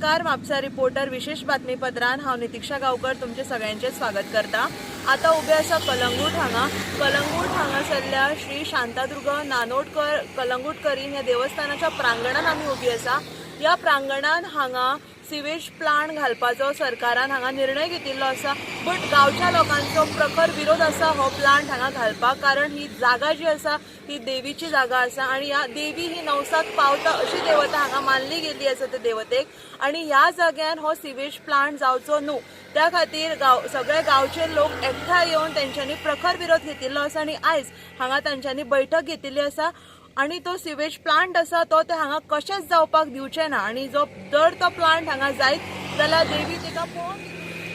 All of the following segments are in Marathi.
नमस्कार म्हापसा रिपोर्टर विशेष बातमीपत्रान हांव नितिक्षा गांवकर तुमचे सगळ्यांचे स्वागत करता. आता उबे आसा कलंगूट हांगा. कलंगूट हांगासरल्या श्री शांतादुर्ग नानोटकर कलंगूटकरीन ह्या देवस्थानाच्या प्रांगणान आमी उबी आसा ह्या प्रांगणान हांगा सिवेज प्लांट घालपाचो सरकारान हांगा निर्णय घेतिल्लो आसा. बट गांवच्या लोकांचो प्रखर विरोध आसा हो प्लांट हांगा घालपाक. कारण ही जागा जी आसा ही देवीची जागा आसा. आणि ह्या देवी ही नवसाक पावता अशी देवता हांगा मानली गेली आसा त्या देवतेक. आणि ह्या जाग्यार हो सिवेज प्लांट जावचो न्हू. त्या खातीर गांव सगळे गांवचे लोक एकठांय येवन तेंच्यांनी प्रखर विरोध घेतिल्लो आसा. आणि आयज हांगा तांच्यांनी बैठक घेतिल्ली आसा. आणि तो सिवेज प्लांट आसा तो ते हांगा कशेंच जावपाक दिवचे ना. आणि जो जर तो प्लांट हांगा जायत जाल्यार देवी तिका पळोवन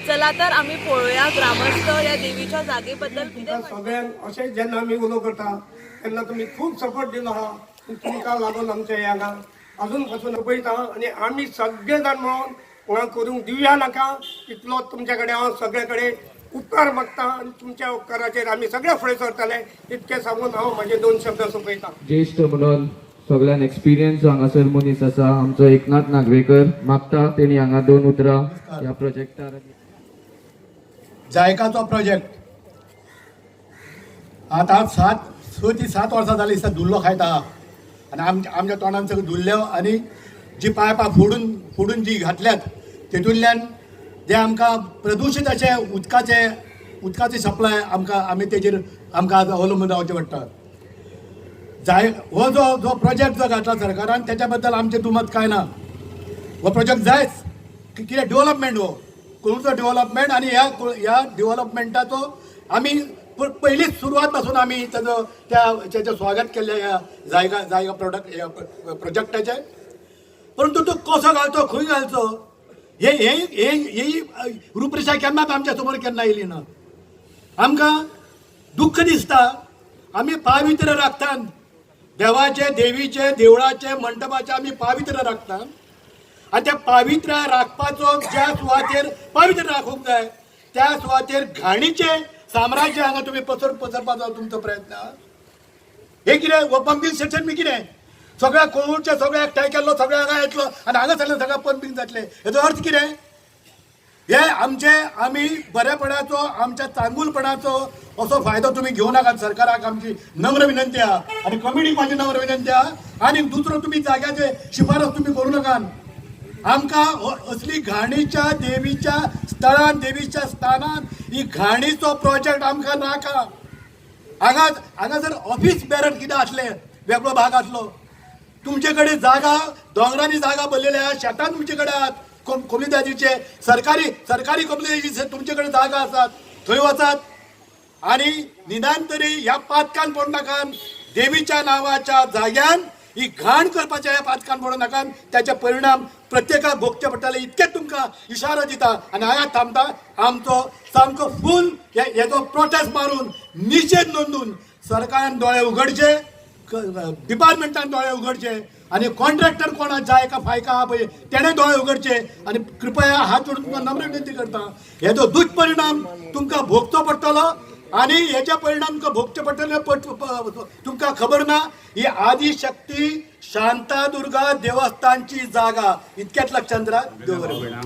चला तर आमी पळोवया ग्रामस्थ या देवीच्या जागे बद्दल सगळ्यांक अशें जेन्ना आमी उलो करता तेन्ना तुमी खूब सपोर्ट दिलो आहा. तुमकां लागून आमच्या ह्या हांगा अजून पासून पळयता आनी आमी सगळे जाण मेळोन हांगा करूंक दिवया नाका. इतलो तुमच्या कडेन हांव सगळे कडेन उपकार मागता आनी तुमच्या उपकाराचेर आमी सगळे फुडें सरतले इतकें सांगून हांव म्हाजे दोन शब्द सोंपयतां ज्येष्ठ म्हणून सगळ्यान एक्सपिरियन्स हांगासर मनीस आसा आमचो एकनाथ नागवेकर. मागता तेणी हांगा दोन उतरां. ह्या प्रोजेक्टार जायकाचो प्रोजेक्ट आतां सात स ती सात वर्सां जालीं दिसता दुल्लो खायता आनी आमच्या आमच्या तोंडान सगळें दुल्ल्यो आनी जी पायपां फोडून फोडून जी घातल्यात तेतूंतल्यान जे आमकां प्रदुशीत अशे उदकाचे उदकाची सप्लाय आमकां आमी तेजेर आमकां आज अवलंबून रावचें पडटा. जाय हो जो जो प्रोजेक्ट जो घातला सरकारान त्याच्या बद्दल आमचें दुमत कांय ना? हो प्रोजेक्ट जायच. कितें डेव्हलपमेंट हो? कोणूचो डेव्हलपमेंट आनी ह्या ह्या डेव्हलपमेंटाचो आमी प- पयलीच सुरवात पासून आमी तेजो त्या त्याचें स्वागत केल्लें ह्या जायगा जायगा प्रोडक्ट प्रोजेक्टाचे प्रोजेक्टाचें परंतु तो कसो घालचो खंय घालचो हे हे हे ही रूपरेषा केन्नाच आमच्यासमोर केन्ना येयली ना आमकां दुख्ख दिसता. आमी पावित्र राखतात देवाचे देवीचे देवळाचे मंडपाचे आमी पावित्र राखतात आणि त्या पावित्र राखपाचो ज्या सुवातेर पावित्र राखूंक जाय त्या सुवातेर घाणीचे साम्राज्य हांगा तुमी पसर पसरपाचो तुमचो प्रयत्न. हे कितें हो पंपींग स्टेशन बी कितें? सगळ्या कोळूरचे सगळे एकठांय केल्लो सगळे हांगा येतलो आनी हांगा सगळें सगळ्या पंपींग जातले. हेचो अर्थ कितें हे आमचे आमी बरेपणाचो आमच्या चांगुलपणाचो असो फायदो तुमी घेवं नाकात सरकाराक आमची नम्र विनंती आहा. आनी कमिटीक माझी नम्र विनंती आहा. आनी दुसरो तुमी जाग्याचे शिफारस तुमी करूं नाकात आमकां हो, असली घाणीच्या देवीच्या स्थळान देवीच्या स्थानान ही घाणीचो प्रोजेक्ट आमकां नाका. हांगा हांगा जर ऑफिस बॅरट कितें आसलें वेगळो भाग आसलो तुमचे कडेन जागा दोंगरांनी जागा बनलेल्या आहा शेतान तुमचे कडेन आहात. कोम- कोमुनिदादीचे सरकारी सरकारी कोमुनिदादीचे तुमचे कडेन जागा आसात थंय वचात आणि निदान तरी ह्या पातकान पडू नाकात देवीच्या नावाच्या जाग्यान ही घाण करपाच्या ह्या पातकान पडू नाकात त्याचे परिणाम प्रत्येकाक भोगचे पडटले इतकेच तुमकां इशारो दिता. आनी हांगा थांबता आमचो सामको फूल हे- प्रोटेस्ट मारून निशेध नोंदून सरकारान दोळे उगडचे डिपार्टमेंटान दोळे उघडचे आणि कॉन्ट्रॅक्टर कोणा जाय का फायका आहा पळय तेणे दोळे उघडचे आणि कृपया हात जोडून तुमकां नम्र विनंती करता. हेजो दुष्परिणाम तुमकां भोगचो पडटलो आणि हेचे परिणाम तुमकां भोगचे पडटले पट- तुमकां खबर ना ही आदिशक्ती शांतादुर्गा देवस्थानची जागा. इतक्यात लक्षात राहा देव बरें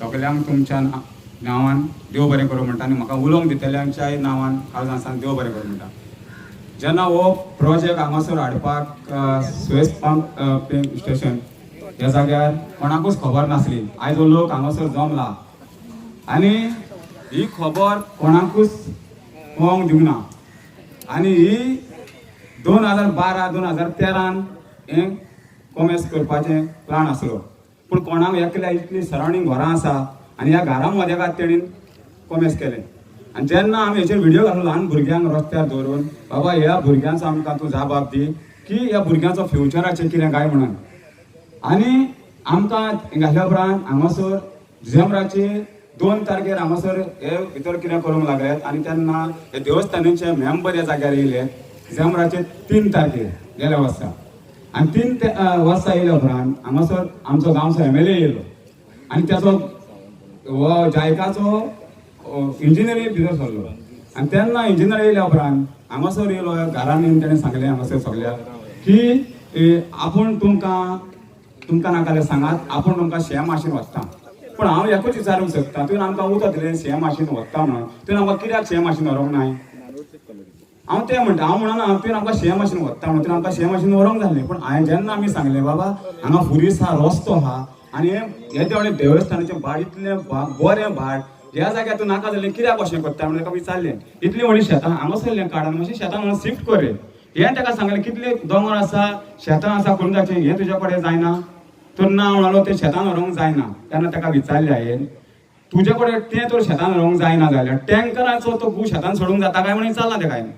सगल्यांक तुमच्या नांवान देव बरें करूं म्हणटा आनी म्हाका उलोवंक दितल्यांच्याय नांवान हांव देव बरें करूं म्हणटा. जेन्ना हो प्रोजेक्ट हांगासर हाडपाक अ, पंप स्टेशन ह्या जाग्यार कोणाकूच खबर नासली. आयज हो लोक हांगासर जमला. आनी ही खबर कोणाकूच पळोवंक दिवना. आनी ही दोन हजार बारा दोन हजार तेरान हें कॉमेर्स करपाचें प्लान आसलो. पूण कोणाक एकल्या इतली सरावंडींग घरां आसा आनी ह्या घरां मदेगात तेणीन कॉमेर्स केलें. आनी जेन्ना आमी हेचेर व्हिडिओ घालून ल्हान भुरग्यांक रस्त्यार दवरून बाबा ह्या भुरग्यांचो आमकां तूं जाबाब दी की ह्या भुरग्यांचो फ्युचराचें कितें काय म्हणून? आनी आमकां घातल्या उपरांत हांगासर डिसेंबराचे दोन तारखेर हांगासर हे भितर कितें करूंक लागल्यात आनी तेन्ना हे देवस्थानाचे मेंबर ह्या जाग्यार येयले डिसेंबराचे तीन तारखेर गेल्या वर्सा. आनी तीन वर्सा येयल्या उपरांत हांगासर आमचो गांवचो एम एल ए येयलो. आनी त्याचो हो जायकाचो इंजिनियरी भितर सरलो आनी तेन्ना इंजिनियर येयल्या उपरांत हांगासर येयलो घरान येवन तेणें सांगलें हांगासर सगळ्याक की आपूण तुमकां तुमकां नाका जाल्यार सांगात आपूण तुमकां शे माशीन वचता. पूण हांव एकूच विचारूंक सोदता तुवें आमकां उतर दिलें शेम माशीन वचता म्हणून. तुवें आमकां कित्याक शे माशीन व्हरोंक नाय हांव तें म्हणटा हांव म्हणना तुवें आमकां शे माशीन व्हरता म्हणून तुवें आमकां शे माशीन व्हरोंक जाल्लें पूण हांवें जेन्ना आमी सांगलें बाबा हांगा फुरीस आसा रस्तो आहा आनी हे देवळे देवस्थानाचें भाड इतलें बरें भाट ह्या जाग्यार तूं नाका जाल्लें कित्याक अशें करता म्हणून ताका विचारलें इतलीं व्हडलीं शेतां हांगासरलें काडून मातशें शेतां म्हणून शिफ्ट कर. हें ताका सांगलें कितले दोंगर आसा शेतां आसा करून जाचें हें तुज्या कडेन जायना. तर ना म्हणालो तें शेतान व्हरोंक जायना. तेन्ना ताका विचारलें हांवें तुजे कडेन तें तर शेतान व्हरोंक जायना जाल्यार टँकराचो तो भू शेतान सोडूंक जाता काय म्हणून विचारला ताका हांवें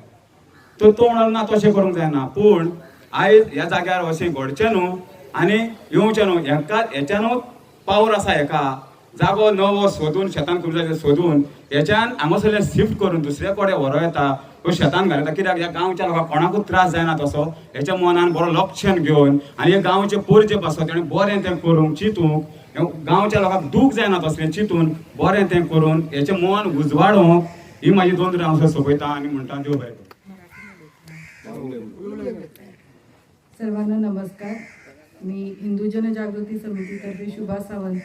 तर तो म्हणालो ना तशें करूंक जायना. पूण आयज ह्या जाग्यार अशें घडचें न्हू आनी येवचें न्हू हेका हेच्यानूच पावर आसा हेका जागो नवो सोदून शेतान करूं सोदून हेच्यान हांगासरलें शिफ्ट करून दुसरे कडेन व्हरो येता तो शेतान घालता. कित्याक? ह्या गांवच्या लोकांक कोणाकूच त्रास जायना तसो. हेच्या मनान बरो लक्षण घेवन आनी हे गांवचे पोरजे पासो तेणें बरें तें करूंक चिंतूंक गांवच्या लोकांक दूख जायना तसलें चिंतून बरें तें करून हेचें मन उजवाडूंक ही म्हाजी दोन तरी हांव सोपयता आनी म्हणटा देव बरें सर्वांना नमस्कार. मी हिंदू जनजागृती समितीतर्फे शुभा सावंत.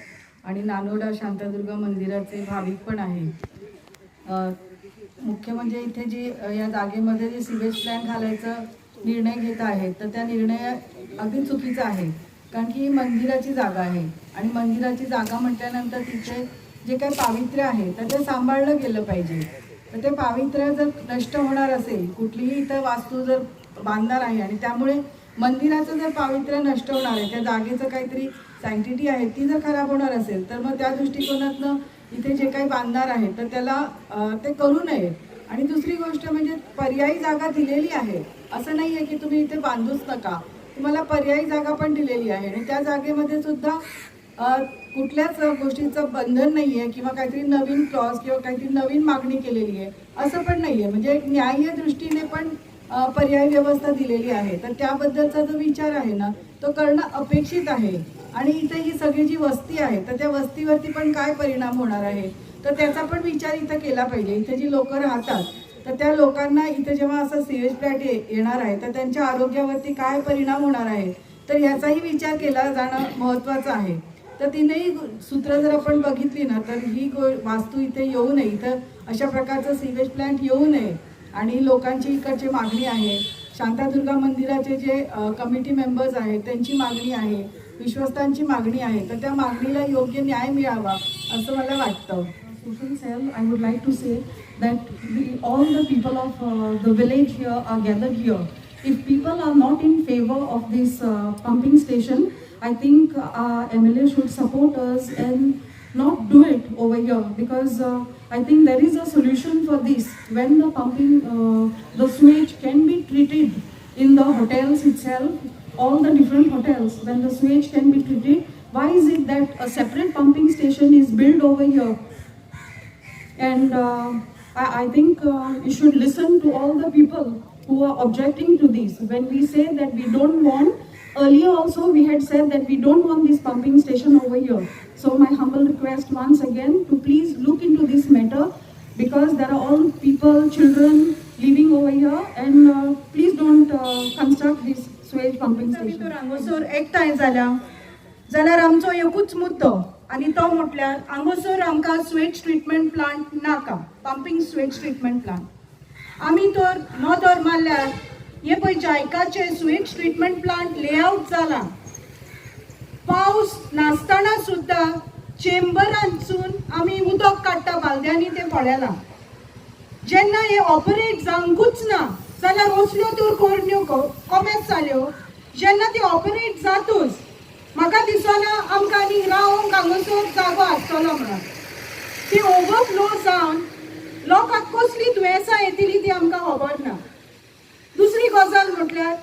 आणि नानोडा शांतादुर्गा मंदिराचे भाविक पण आहे मुख्य म्हणजे इथे जी या जागेमध्ये जे सिवेज प्लॅन घालायचं निर्णय घेत आहेत तर त्या निर्णय अगदी चुकीचा आहे. कारण की ही मंदिराची जागा आहे. आणि मंदिराची जागा म्हटल्यानंतर तिथे जे काही पावित्र्य आहे तर ते सांभाळलं गेलं पाहिजे. तर ते पावित्र्य जर नष्ट होणार असेल कुठलीही इथं वास्तू जर बांधणार आहे आणि त्यामुळे मंदिराचं जर पावित्र्य नष्ट होणार आहे त्या जागेचं काहीतरी सँक्टिटी आहे ती जर खराब होणार असेल तर मग त्या दृष्टिकोनातनं इथे जे काही बांधणार आहे तर त्याला ते करू नये. आणि दुसरी गोष्ट म्हणजे पर्यायी जागा दिलेली आहे. असं नाही आहे की तुम्ही इथे बांधूच नका. तुम्हाला पर्यायी जागा पण दिलेली आहे. आणि त्या जागेमध्ये सुद्धा कुठल्याच गोष्टीचं बंधन नाही आहे किंवा काहीतरी नवीन क्लॉज किंवा काहीतरी नवीन मागणी केलेली आहे. असं पण नाही आहे म्हणजे एक न्याय्य दृष्टीने पण पर्यायी व्यवस्था दिलेली आहे. तर त्याबद्दलचा जो विचार आहे ना तो करणं अपेक्षित आहे. आणि इथे ही सगळी जी वस्ती आहे तर त्या वस्तीवरती पण काय परिणाम होणार आहे? तर त्याचा पण विचार इथं केला पाहिजे. इथे जी लोक राहतात तर त्या लोकांना इथे जेव्हा असं सीएज फ्लॅट येणार आहे तर त्यांच्या आरोग्यावरती काय परिणाम होणार आहे? तर याचाही विचार केला जाणं महत्त्वाचं आहे. तर तिनेही सूत्र जर आपण बघितली ना तर ही गो वास्तू इथे येऊ नये. इथं अशा प्रकारचं सीवेज प्लॅन्ट येऊ नये. आणि लोकांची इकडची मागणी आहे. शांतादुर्गा मंदिराचे जे कमिटी मेंबर्स आहेत त्यांची मागणी आहे. विश्वस्तांची मागणी आहे तर त्या मागणीला योग्य न्याय मिळावा असं मला वाटतं. Sell I would like to say that we all the people of the village here are gather here if people are not in favour of this pumping station I think our M L A should support us and not do it over here because I think there is a solution for this when the pumping the sewage can be treated in the hotels itself all the different hotels, when the sewage can be treated, why is it that a separate pumping station is built over here? And uh, I, I think uh, you should listen to all the people who are objecting to this. When we say that we don't want, earlier also we had said that we don't want this pumping station over here. So my humble request once again to please look into this matter because there are all people, children living over here and uh, please don't uh, construct this sewage pumping station. हांगासर एकठांय जाल्या जाल्यार आमचो एकूच मुद्दो. आनी तो म्हटल्यार हांगासर आमकां स्वेज ट्रिटमेंट प्लांट नाका. पंपिंग स्वेज ट्रिटमेंट प्लांट आमी तर नोदर मारल्यार हे पळय जायकाचे स्वेज ट्रिटमेंट प्लांट लेआउट जाला पावस नासतना सुद्दां चेंबरांतसून आमी उदक काडटा बालद्यांनी ते पळयलां जेन्ना हे ऑपरेट जावंकूच ना जाल्यार असल्यो तर कोरण्यो कॉमेस जाल्यो जेन्ना ती ऑपरेट जातूच म्हाका दिसना आमकां आनी रावंक हांगासर जागो आसतलो म्हणून ती ओवरफ्लो जावन लोकांक कसली दुयेंसां येतली ती आमकां खबर ना दुसरी गजाल म्हटल्यार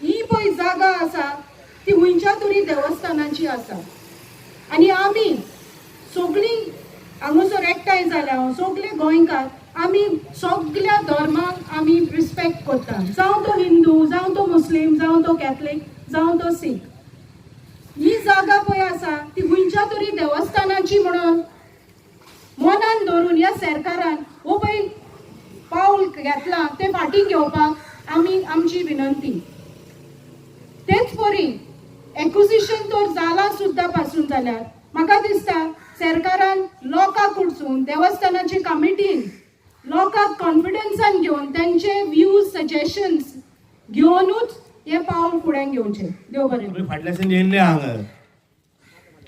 ही पळय जागा आसा ती हुंयच्या तरी देवस्थानाची आसा आनी आमी सगळीं हांगासर एकठांय जाल्या सगळे गोंयकार आमी सगळ्या धर्मांक आमी रिस्पेक्ट करता जावं तो हिंदू जावं तो मुस्लीम जावं तो कॅथलीक जावं तो सीख ही जागा पळय आसा ती खंयच्या तरी देवस्थानाची म्हणून. मनान धरून ह्या सरकारान हो पळय पावल घेतलां ते फाटी घेवपाक आमी आमची विनंती. तेच परी एक्विजिशन तर जाला सुद्दां पासून जाल्यार म्हाका दिसता सरकारान लोकांक उडसून देवस्थानाची कमिटीन लोकांक कॉन्फिडन्सान घेवन त्यांचे व्ह्यूज सजेशन्स घेवनूच हे पावल फुडें घेवचें देव बरें. करूं. येयल्ले हांगा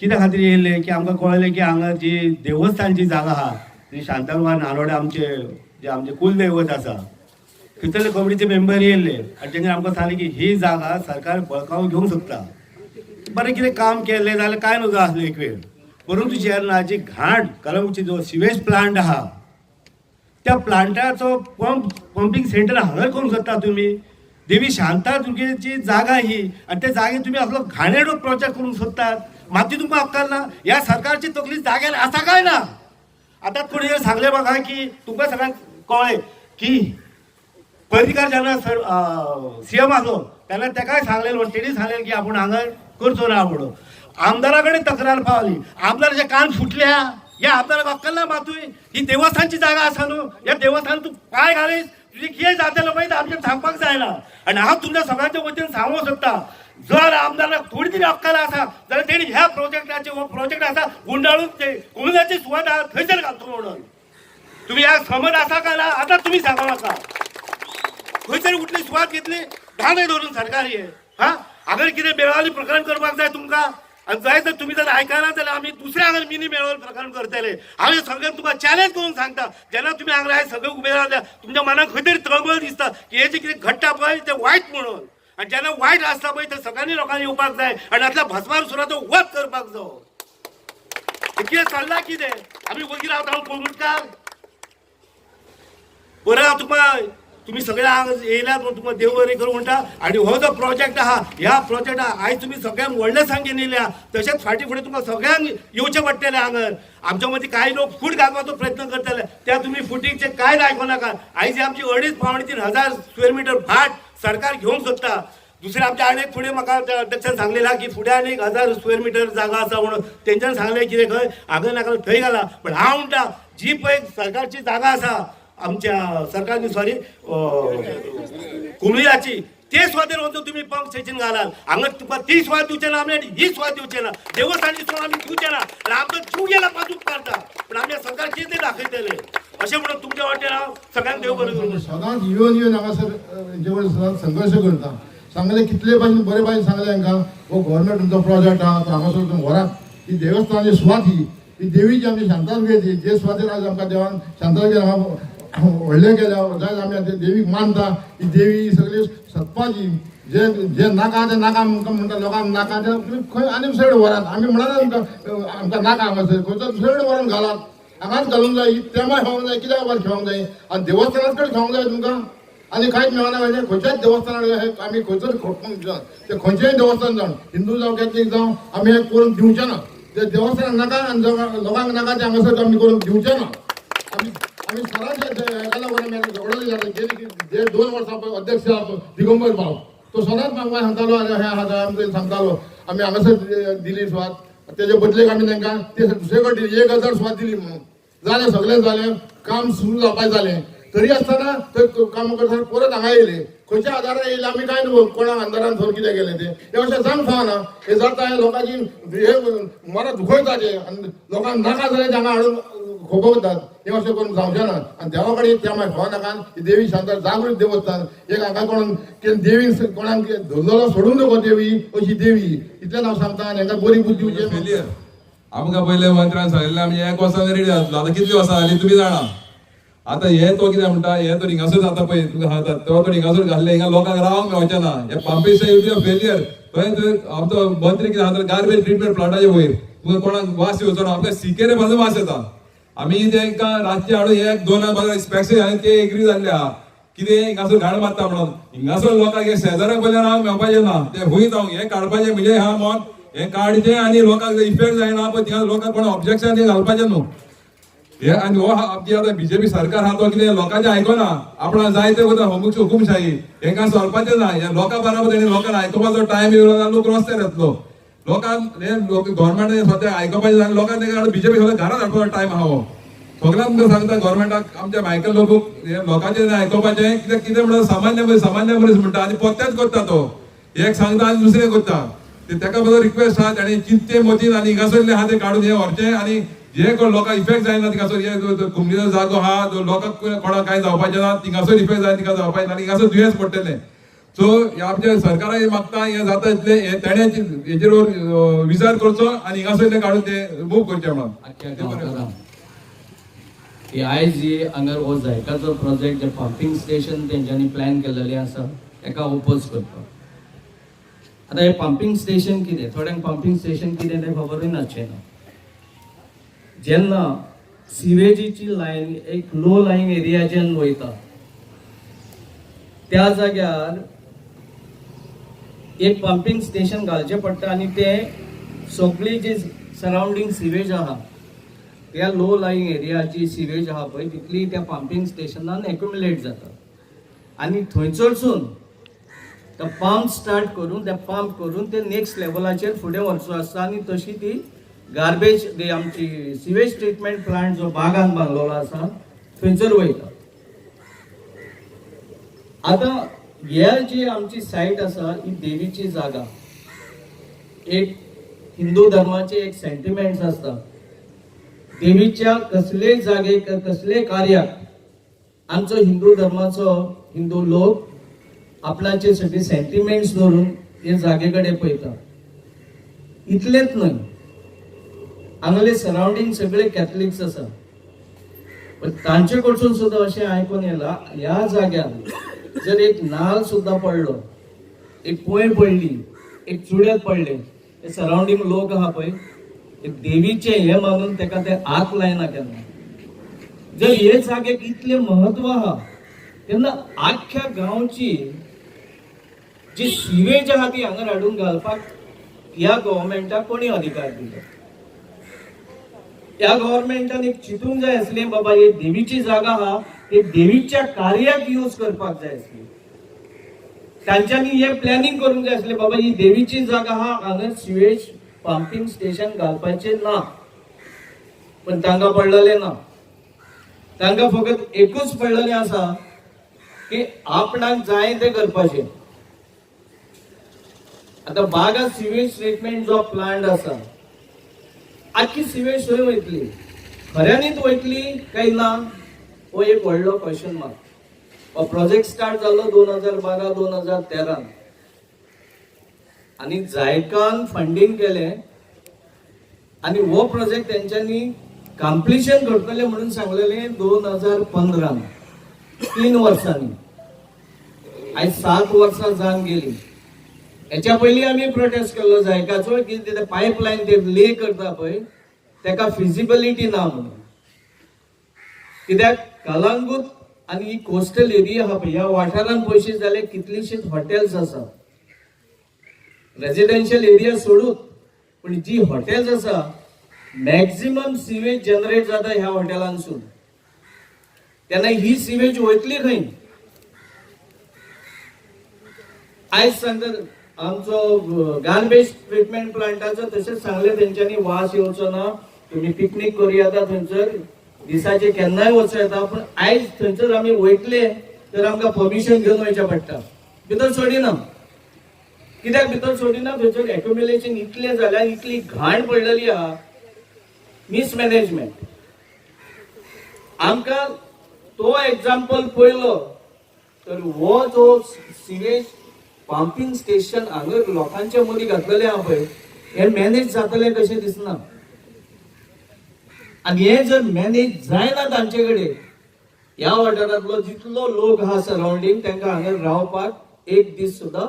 कित्या खातीर येयल्ले की आमकां कळ्ळें की हांगा जी देवस्थान जी जागा आहा ती शांतादुर्गा नानोडे आमचे जे आमचे कुलदैवत आसा. कितले कमिटीचे मेंबर येयल्ले आनी तेंच्यानी आमकां सांगलें की ही जागा सरकार बळकावन घेवंक शकता बरें कितें काम केलें जाल्यार कांय नजो आसलें एक वेळ परंतु जेन्ना जी घाण कलंगूटची जो सिवेज प्लांट आहा त्या प्लांटाचो पंप पंपिंग सेंटर हांगा करूंक शकता तुमी देवी शांतादुर्गेची जागा ही आणि त्या जागे तुम्ही असलो घाणेडो प्रोजेक्ट करूंक सोदतात माती तुमकां अक्कल ना ह्या सरकारची तकली जाग्यार आसा काय ना? आतां कोणी सांगलें म्हाका की तुमकां सगळ्यांक कळ्ळें की पर्रीकार जेन्ना सर सीएम आसलो तेन्ना तेकाय सांगलेलें म्हणून तेणी सांगलेलें की आपूण हांगा करचो ना म्हणून आमदारा कडेन तक्रार पावली. आमदाराचे कान फुटल्या. या आमदाराक अक्कल ना मातूय. ही देवस्थानची जागा आसा न्हू ह्या देवस्थान तूं पांय घालीस तुजें कितें जातलें मागीर तें आमचें सांगपाक जायना आनी हांव तुमच्या सगळ्यांच्या वतीन सांगूंक शकता जर आमदाराक थोडी तरी अक्कल आसा जाल्यार तेणी ह्या प्रोजेक्टाचे हो प्रोजेक्ट आसा गुंडाळून ते कोविडाची सुवात आहा थंयसर घालतो म्हणून. तुम्ही ह्या समज आसा काय ना आतां तुमी सांगू खंय तरी उठली सुवात घेतली धांदे धरून सरकार हे हा? अगर कितें मेळावली प्रकरण करपाक जाय तुमकां? आनी जाय तर तुमी जर आयकना जाल्यार आमी दुसऱ्या हांगा मिनी मेळावली प्रकरण करतले. हांवें हे सगळें तुमकां चॅलेंज करून सांगता जेन्ना तुमी हांगा आयज सगळे उबे रावल्या तुमच्या मनाक खंय तरी तळमळ दिसता की हे जे कितें घडटा पळय तें वायट म्हणून. आनी जेन्ना वायट आसता पळय ते सगळ्यांनी लोकांनी येवपाक जाय आनी आतल्या भस्मार सुराचो वध करपाक जो कितें चल्ला कितें आमी वगीर रावता हांव कोलमुटकार बरं हांव तुम्ही तुमी सगळे हांगा येयल्यात म्हणून तुमकां देव बरें करूं म्हणटा आनी हो जो प्रोजेक्ट आहा ह्या प्रोजेक्टा आयज तुमी सगळ्यांक व्हडल्या सांगेन येयल्या तशेंच फाटीं फुडें तुमकां सगळ्यांक येवचें पडटलें हांगर आमच्या मदीं कांय लोक फूट घालपाचो प्रयत्न करतले त्या तुमी फुटीचे कांयच आयकनाका आयज ही आमची अडीच पावणे तीन हजार स्क्वेअर मिटर भाट सरकार घेवंक सोदता दुसरे आमच्या आनी फुडें म्हाका त्या अध्यक्षान सांगलेला की फुडें आनी एक हजार स्क्वेअर मिटर जागा आसा म्हणून. तेंच्यान सांगलें कितें खंय हांगा नाका थंय घाला पण हांव म्हणटा जी पळय सरकारची जागा आसा आमच्या सरकारने सॉरी कुमळियाची ते स्वाधीन होतो तुम्ही पंप सेशन घालाल. हांगा तुका ती स्वाद दिवचे ना आमी आनी ही स्वाद दिवचे ना देवस्थानची स्वाद आमी दिवचे ना आनी आमचो जीव गेला पासूक काढता पण आमी सरकार कितें दाखयतले अशें म्हणून तुमच्या वाटेन हांव सगळ्यांक देव बरें करूं. सदांच येवन येवन हांगासर हेंचे कडेन सदांच संघर्श करता. सांगले कितले भाशेन बरे भाशेन सांगले हांकां हो गव्हर्मेंट तुमचो प्रोजेक्ट हा हांगासर तुम्ही व्हरात ही देवस्थानाची स्वाद ही. ही देवीची आमची शांतादुर्गेची जे सुवातेर आज आमकां देवान शांतादुर्गे हांगा व्हडलें केल्या जायत आमी आतां देवीक मानता ही देवी सगळी सत्पाची जे जे नाका ते नाका आमकां म्हणटा लोकांक नाका ते खंय आनी दुसरे कडेन व्हरात आमी म्हणना आमकां नाका हांगासर खंयचो दुसरे कडेन व्हरून घालात हांगाच घालूंक जाय तेमा खेळोंक जाय कित्याक वर खेळोंक जाय आनी देवस्थानाच कडेन खेळोंक जाय तुमकां आनी कांयच मेळना म्हणजे खंयच्याच देवस्थानाक आमी खंयसर खोटूंक जाय ते खंयचेंय देवस्थान जावन हिंदू जावं कॅथलीक जावं आमी हे करून दिवचे ना ते देवस्थानाक नाका आनी लोकांक लोकांक नाका ते हांगासर आमी करून दिवचे ना आमी आमी सदांच हेका गेली जे दोन वर्सां पळय अध्यक्ष दिगंबर भाव तो सदांच म्हाका सांगतालो आरे ह्या आहा आमकां सांगतालो. आमी हांगासर दिली सुवात तेजे बदलेक आमी तांकां ते दुसरे कडेन दिली. एक हजार सुवात दिली म्हणून. जालें सगळें जालें काम सुरू जावपाक जालें तरी आसतना थंय काम करता परत हांगा येयले खंयच्या आदारान येयले आमी कांय न्हू कोणाक आंदोलन थोर कितें केलें तें. हे अशें जावंक फावना हे जाता हे लोकांची हे मरा दुखयता तें आनी लोकांक नाका जाल्यार ते हांगा हाडून खोबोवतात हे अशें करून जावचें ना आनी देवा कडेन त्या मागीर खो नाका ही देवी शांता जागृत देवस्थान एक हांगा कोण देवी कोणाक धरलेलो सोडूंक नको देवी अशी देवी. इतलें हांव सांगता आनी एका बरी बुद्धी दिवची फेलियर आमकां पयले मंत्र्यान सांगिल्लें आमी एक वर्सान रेडी जातलो आतां कितली वर्सां जाली तुमी जाणा. आतां हे तो कितें म्हणटा? हे तर रिंगासूर जाता पळय तुका सांगता तो तर हिंगासर घाल्ले हिंगा लोकांक रावंक मेळचें ना. हे पांपेशन फेलियर थंय थंय आमचो मंत्री कितें सांगता गार्बेज ट्रिटमेंट प्लांटाचे वयर. तुका कोणाक वास येवचो ना. आमकां सिकेरे पासून वास येता. आमी तेंकां रातचे हाडून एक दोन हजार स्पेशल हांवें ते एग्री जाल्ले आहा कितें? हिंगासर घाण मारता म्हणून. हिंगासर लोकांक हे शेजाऱ्या पयलें हांव मेळपाचें ना ते हुंय जावंक हें काडपाचें म्हणजे हा मोन. हें काडचें आनी लोकांक इफेक्ट जायना पळय थिंगा लोकांक कोण ऑब्जेक्शन हे घालपाचें न्हू हे आनी हो आमची आतां बीजेपी सरकार आहा तो कितें? लोकांचें आयकना आपणाक जाय ते वता हुकूम हुकुमशाही. हेंकां सोडपाचें ना हे लोकां बराबर तेणी लोकांक आयकपाचो टायम येयलो जाल्यार लोक रस्त्यार येतलो लोकांक हे लोक गव्हर्मेंट सद्या आयकपाचें जाल्यार लोकांक तेका बीजेपी सगळ्या घरात हाडपाचो टायम हा हो. सगळ्यांक तुमकां सांगता गव्हर्मेंटाक आमच्या मायकल लोक लोकांचे लोकांचें कित्याक कितें म्हणटा सामान्य मनीस सामान्य मनीस म्हणटा आनी पत्तेच करता तो. एक सांगता आनी दुसरें करता तेका ताका रिक्वेस्ट आहा आनी चिंते मतीन आनी हिंगासरले आहा ते काडून हे व्हरचे आनी जे कोण लोकांक इफेक्ट जायना थिंगासर हे जो- जागो आहा लोकांक कोणाक कांय जावपाचें ना थिंगासर इफेक्ट जाय तिका जावपाचें ना आनी हिंगासर दुयेंस पडटलें सो ह्या आमच्या मागता हे जाता इतले हे हेजेर हेचेर विचार करचो आनी हिंगासरले काडून ते मूव करचे म्हणून. की आयज जी हांगा हो जायकाचो प्रोजेक्ट जे पंपिंग स्टेशन तेंच्यांनी प्लॅन केलेलें आसा ताका ओपोज करपाक आतां हे पंपिंग स्टेशन कितें? थोड्यांक पंपिंग स्टेशन कितें तें खबरूय नाचें ना. जेन्ना सिवेजीची लायन एक लो लायन एरियाच्यान वयता त्या जाग्यार एक पंपिंग स्टेशन घालचें पडटा आनी तें सगळी जी सरावंडींग सिवेज आहा त्या लो लाईंग एरियाची सिवेज आहा पळय तितली त्या पंपिंग स्टेशनान एक्युमुलेट जाता. आनी थंयसरसून तो पंप स्टार्ट करून ते पंप करून ते नेक्स्ट लेवलाचेर फुडें व्हरचो आसता आनी तशी ती गार्बेज ती आमची सिवेज ट्रिटमेंट प्लांट जो बागान बांदलेलो आसा थंयसर वयता. आता ह्या जी आमची सायट आसा ही देवीची जागा. एक हिंदू धर्माचे एक सेंटिमेंट्स आसता देवीच्या कसलेय जागेक कसले कार्याक आमचो हिंदू धर्माचो हिंदू लोक आपणाचे सगळे सेंटिमेंट्स धरून हे जागे कडेन पळयता इतलेंच न्हय हांगले सरावंडींग सगळे कॅथलिक्स आसा पण तांचे कडसून सुद्धा अशें आयकून येला ह्या जाग्यार जर एक नाल सुद्धा पडलो एक पोय पडली एक चुड्यात पडले ते सरावंडींग लोक आहा पळय ते देवीचे हे मानून तेका ते आत लायना केन्ना जर हे जागेक इतले महत्त्व आहा तेन्ना आख्ख्या गांवची जी सिवेज आहा ती हांगा हाडून घालपाक ह्या गव्हर्मेंटाक कोणी अधिकार दिलो? त्या गव्हर्मेंटान एक चिंतूंक जाय आसलें बाबा हे देवीची जागा आहा ते देवीच्या कार्याक यूज करपाक जाय आसली. तांच्यांनी हे प्लॅनिंग करूंक जाय आसलें बाबा ही देवीची जागा हा हांगा सिवेज पंपिंग स्टेशन घालपाचें ना. पण तांकां पडलेलें ना. तांकां फकत एकूच पडलेलें आसा की आपणाक जाय तें करपाचें. आता बागा सिवेज ट्रीटमेंट जो प्लांट आसा आख्खी सिवेज थंय वयतली. खऱ्यांनीच वयतली काय ना? हो एक व्हडलो क्वेश्चन मार्क हो प्रोजेक्ट स्टार्ट जाल्लो दोन हजार बारा दोन हजार तेरान आनी जायकान फंडींग केलें आनी हो प्रोजेक्ट तेंच्यांनी कम्प्लिशन करतले म्हणून सांगलेलें दोन हजार पंदरान तीन वर्सांनी आयज सात वर्सां जावन गेली. हेच्या पयलीं आमी प्रोटेस्ट केल्लो जायकाचो की ते पायपलायन ते ले करता पळय. तेका फिजिबिलिटी ना म्हणून. कित्याक कलांगूट आनी ही कोस्टल एरिया हा ह्या वाठारांत पयशे जाल्यार कितलीशीच हॉटेल्स आसा रेजिडेन्शियल एरिया सोडून पण जी हॉटेल्स आसा मॅक्झिमम सिवेज जनरेट जाता ह्या हॉटेलांसून तेन्ना ही सिवेज वयतली खंय आयज सांगतात आमचो गार्बेज ट्रिटमेंट प्लांटाचो तशेंच सांगले तेंच्यांनी वास येवचो ना तुमी पिकनीक करूं येता थंयसर दिसाचे केन्नाय वचूं येता पूण आयज थंयसर आमी वयतले तर आमकां पर्मिशन घेवन वयचें पडटा. भितर सोडिना. कित्याक भितर सोडिना? थंयसर एक्युमुलेशन इतलें जाल्यार इतली घाण पडलेली आहा. मिसमॅनेजमेंट आमकां तो एग्जाम्पल पळयलो तर हो जो सिवेज पंपिंग स्टेशन हांगा लोकांच्या मदीं घातलेलें आहा पळय हे मॅनेज जातलें कशें दिसना. आनी हे जर मॅनेज जायना तांचे कडेन ह्या वाठारांतलो जितलो लोक आहा सरावंडींग तांकां हांगा रावपाक एक दीस सुद्दां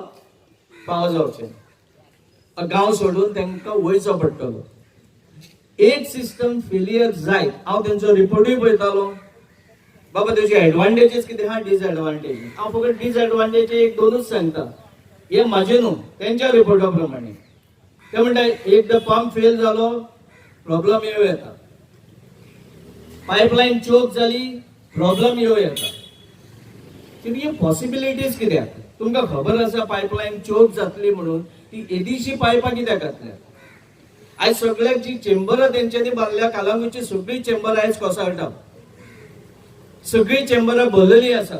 पाव जावचें. गांव सोडून तांकां वयचो पडटलो. एक सिस्टम फेलियर जायत हांव तेंचो रिपोर्टूय पळयतालो. बाबा तेजे एडवांटेजीस कितें? आहा डिसएडवांटेज हांव फकत डिसएडवांटेज एक दोनूच सांगता. हे म्हाजे न्हू तेंच्या रिपोर्टा प्रमाणे ते म्हणटा एकदां पंप फेल जालो प्रॉब्लम येव येता. पायपलायन चोक जाली प्रॉब्लम येऊ येता। कितें पॉसिबिलिटीज कित्याक तुमकां खबर आसा पायपलायन चोक जातली म्हणून ती एदीशी पायपां कित्याक घातल्या आयज सगळ्याक जी चेंबरां तेंच्यांनी बांदल्या कालांगूची सगळी चेंबर आयज कोसळटा सगळी चेंबरां भरलेली आसा।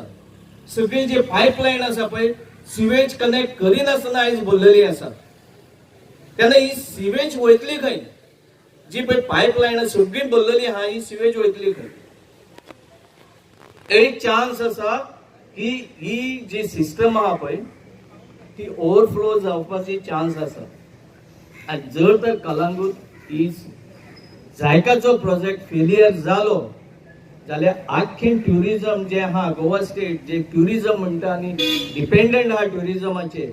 सगळी जी पायपलायन आसा पळय सिवेज कनेक्ट करिनासतना आयज भरलेली आसा। तेन्ना ही सिवेज वयतली खंय? जी पळय पायपलायन सगळी भरलेली आहा ही सिवेज वयतली खंय एक चान्स आसा की ही जी सिस्टम आहा पळय ती ओव्हरफ्लो जावपाची चान्स आसा आनी जर तर कलांगूट ही जायकाचो प्रोजेक्ट फेलियर जालो जाल्यार आख्खें ट्युरिजम जे आहा गोवा स्टेट जे ट्युरिजम म्हणटा आनी डिपेंडंट आहा ट्युरिजमाचेर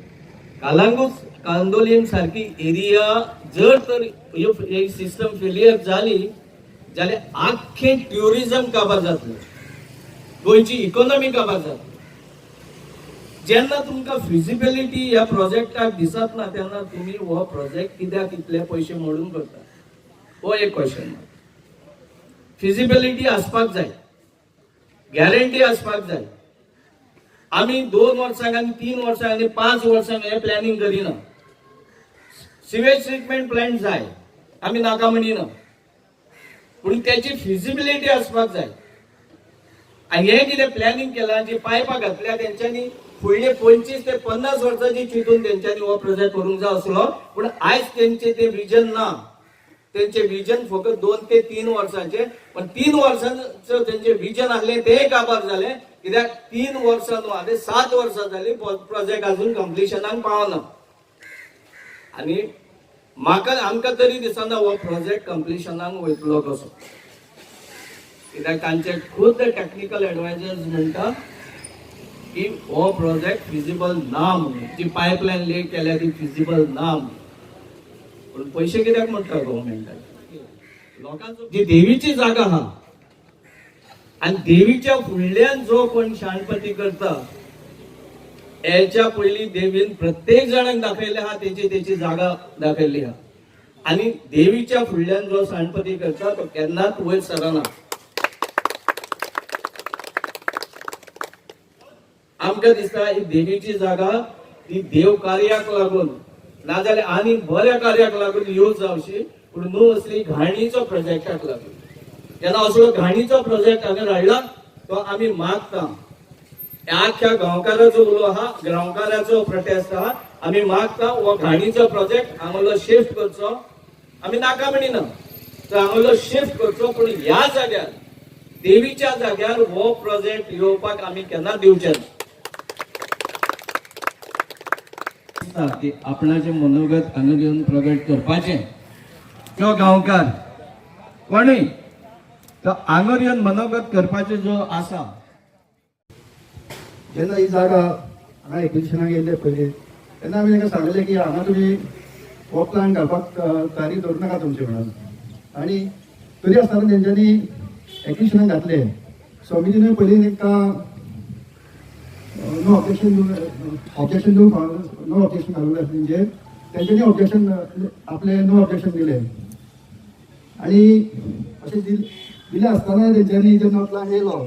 कालांगूस कांदोलीम सारकी एरिया जर तर ही सिस्टम फेलियर जाली जाल्यार आख्खें ट्युरिजम काबार जातलें गोंयची इकॉनॉमी काबार जातली जेन्ना तुमकां फिजिबिलिटी ह्या प्रोजेक्टाक दिसत ना तेन्ना तुमी हो प्रोजेक्ट कित्याक इतले पयशे मोडून करता. हो एक क्वेश्चन मार्क फिजिबिलिटी आसपाक जाय गॅरंटी आसपाक जाय आमी दोन वर्सांक आनी तीन वर्सांक आनी पांच वर्सांक हे प्लॅनिंग करिना. सिवेज ट्रिटमेंट प्लॅन जाय. आमी नाका म्हणिना पूण त्याची फिजिबिलिटी आसपाक जाय. आनी हे कितें प्लॅनिंग केलां जी पायपां घातल्या तेंच्यांनी फुडले पंचवीस ते पन्नास वर्सांची चिंतून तेंच्यांनी हो प्रोजेक्ट करूंक जाय आसलो पूण आयज तेंचें ते विजन ना त्यांचे विजन फकत दोन ते तीन वर्सांचे पण तीन वर्सांचं त्यांचे विजन आसलें ते काबार जालें कित्याक तीन वर्सां न्हू आनी सात वर्सां जालीं प्रोजेक्ट अजून कम्प्लिशनाक पावना आनी म्हाका आमकां तरी दिसना हो प्रोजेक्ट कम्प्लिशनाक वयतलो कसो कित्याक तांचे खुद टेक्निकल एडवायजर्स म्हणटा की हो प्रोजेक्ट फिजिबल ना म्हणून जी पायपलायन लेट केल्या ती फिजिबल ना म्हणून पूण पयशे कित्याक म्हणटा गोवमेंटाचे लोकांचो जी देवीची जागा आहा आनी देवीच्या फुडल्यान जो कोण शाणपती करता हेच्या पयलीं देवीन प्रत्येक जाणांक दाखयले हा त्याची तेची जागा दाखयल्ली आहा आनी देवीच्या फुडल्यान जो शाणपती करता तो केन्नाच वयर सरना. आमकां दिसता ही देवीची जागा ती देव कार्याक लागून नाजाल्यार आनी बऱ्या कार्याक लागून यूज जावची पूण न्हू असली घाणीचो प्रोजेक्टाक लागून. जेन्ना असो घाणीचो प्रोजेक्ट हांवें हाडला तो आमी मागता. ह्या आख्या गांवकाराचो उलो आहा गांवकाराचो प्रोटेस्ट आहा आमी मागता हो घाणीचो प्रोजेक्ट हांगलो शिफ्ट करचो आमी नाका म्हणिना तर हांगलो शिफ्ट करचो पूण ह्या जाग्यार देवीच्या जाग्यार हो प्रोजेक्ट येवपाक आमी केन्ना दिवचे ना की आपणाचे मनोगत हांगा घेवन प्रगट करपाचें तो गांवकार कोणूय तर हांगर येवन मनोगत करपाचो जो आसा जेन्ना ही जागा हांगा एक्विजिशनाक येयले पयलीं तेन्ना आमी तांकां सांगलें की हांगा तुमी हो प्लान घालपाक तारीख दवरूं नाका तुमचे म्हणून. आनी तरी आसतना तेंच्यांनी एक्विजिशनाक घातले. समितीन पयलीं तांकां नो ऑब्जेक्शन ऑब्जेक्शन दिवंक नो ऑब्जेक्शन घालूंक जाय तेंचेर तेंच्यांनी ऑब्जेक्शन आपले नो ऑब्जेक्शन दिले आनी अशें दिलें दिले आसतना तेंच्यांनी जेन्ना प्लान येयलो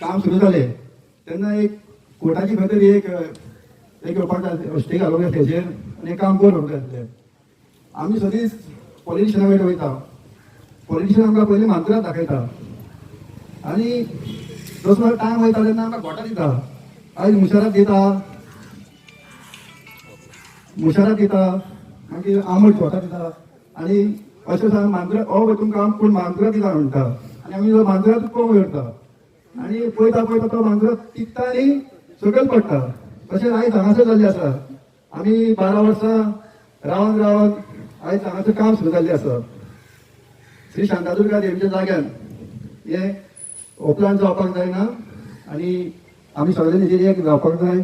काम सुरू जालें तेन्ना एक कोटाची खंय एक एक येवपाक जाय स्टे घालूंक जाय तेजेर आनी काम करूंक जाय आमी सदींच पॉलिटिशना कडेन वयता पॉलिटिशन आमकां पयलीं मानकुराद दाखयता आनी जसो टायम वयता तेन्ना आमकां घोटां दिता. आयज मुशारात दिता. मुशारात दिता. मागीर आमट घोटां दिता. आनी अशें सांग मांजर हो वचून तुमकां पूण मांजरात दिता म्हणटा आनी आमी जो मानकुराद पळोवंक करता आनी पळयता पळयता तो मांजरात तिकता आनी सकयल पडटा तशें आयज हांगासर जाल्लें आसा आमी बारा वर्सां रावन रावन आयज हांगासर काम सुरू जाल्लें आसा श्री शांतादुर्गा देवीच्या जाग्यार हे ओपलान जावपाक जायना आनी आमी सगळे तेजेर एक जावपाक जाय.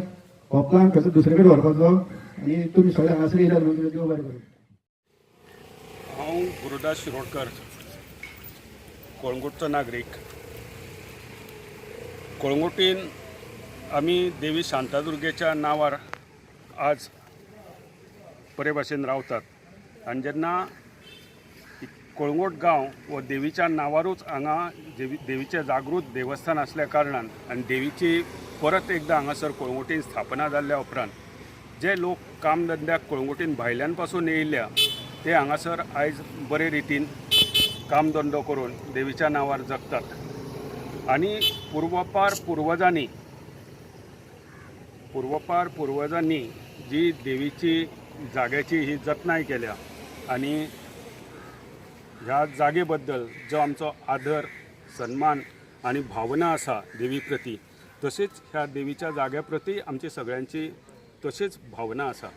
ओपलान कसो दुसरे कडेन व्हरपाचो आनी तुमी सगळे हांगासर येयल्यार देव बरें करूं. हांव गुरुदास शिरोडकर कळंगूटचो नागरीक. कोळंगुटीन आमी देवी शांतादुर्गेच्या नांवार आज बरे भाशेन रावतात. आनी जेन्ना कोळंगूट गांव हो देवीच्या नांवारूच हांगा देवी देवीचें जागृत देवस्थान आसल्या कारणान आनी देवीची परत एकदां हांगासर कोळंगुटीन स्थापना जाल्ल्या उपरांत जे लोक काम धंद्याक कोळंगुटीन भायल्यानपासून येयल्या ते हांगासर आयज बरे रितीन कामधंदो करून देवीच्या नांवार जगतात. आनी पूर्वपार पुर्वजांनी पूर्वपार पुर्वजांनी जी देवीची जाग्याची ही जतनाय केल्या आणि ह्या जागे बद्दल जो आमचो आदर सन्मान आणि भावना आसा देवी प्रती तशीच ह्या देवीच्या जाग्या प्रती आमची सगळ्यांची तशीच भावना आसा.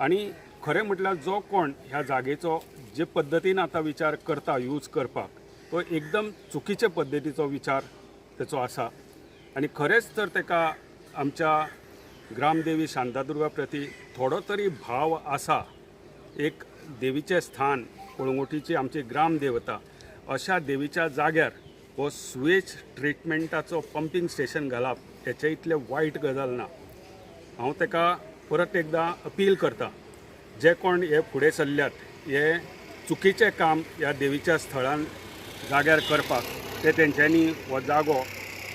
आणि खरें म्हटल्यार जो कोण ह्या जागेचो जे पद्दतीन आतां विचार करता यूज करपाक तो एकदम चुकीचे पद्दतीचो विचार तेचो आसा. आनी खरेंच तर तेका आमच्या ग्रामदेवी शांतादुर्गा प्रती थोडो तरी भाव आसा. एक देवीचें स्थान कळंगुटीची आमची ग्राम देवता अशा देवीच्या जाग्यार हो सुवेज ट्रिटमेंटाचो पंपींग स्टेशन घालप हेचे इतले वायट गजाल ना. हांव ताका परत एकदां अपील करतां. जे कोण हे फुडें सरल्यात हे चुकीचें काम ह्या देवीच्या स्थळान जाग्यार करपाक ते तेंच्यांनी हो जागो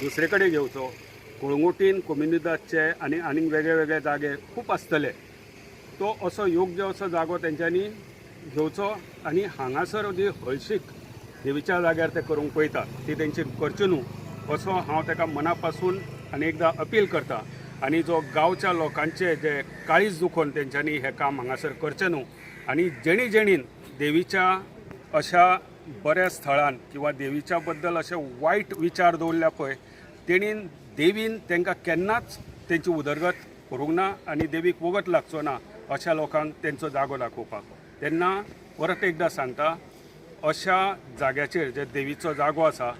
दुसरे कडेन घेवचो. कुळंगुटीन कोमिनिदाचे आनी आनीक वेगळे वेगळे जागे खूब आसतले. तो असो योग्य असो जागो तेंच्यांनी घेवचो आनी हांगासर जी हळशीक देवीच्या जाग्यार ते करूंक पळयता ती तेंची करची न्हू असो हांव ताका मना पासून आनी एकदां अपील करता. आनी जो गांवच्या लोकांचे जे काळीज दुखोवन तेंच्यांनी हें काम हांगासर करचें न्हू आनी जेणी जेणीन देवीच्या अशा बऱ्या स्थळान किंवा देवीच्या बद्दल अशे वायट विचार दवरल्या पळय तेणीन देवीन तांकां केन्नाच तेंची उदरगत करूंक ना आनी देवीक वगत लागचो ना अशा लोकांक तेंचो जागो दाखोवपाक. तेन्ना परत एकदां सांगता अशा जाग्याचेर जे देवीचो जागो आसा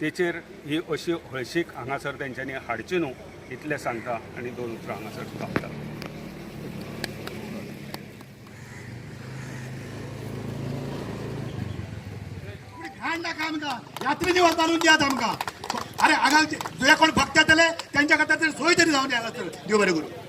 तेचेर ही अशी हळशीक हांगासर तेंच्यांनी हाडची न्हू इतलें सांगता आनी दोन उतरां हांगासर थांबता घाण नाका आमकां. यात्रेची वता आणून दियात आमकां. अरे हांगा जे कोण भक्त येतले त्यांच्या खातीर सोय तरी जावन द्यायला देव बरें करूं.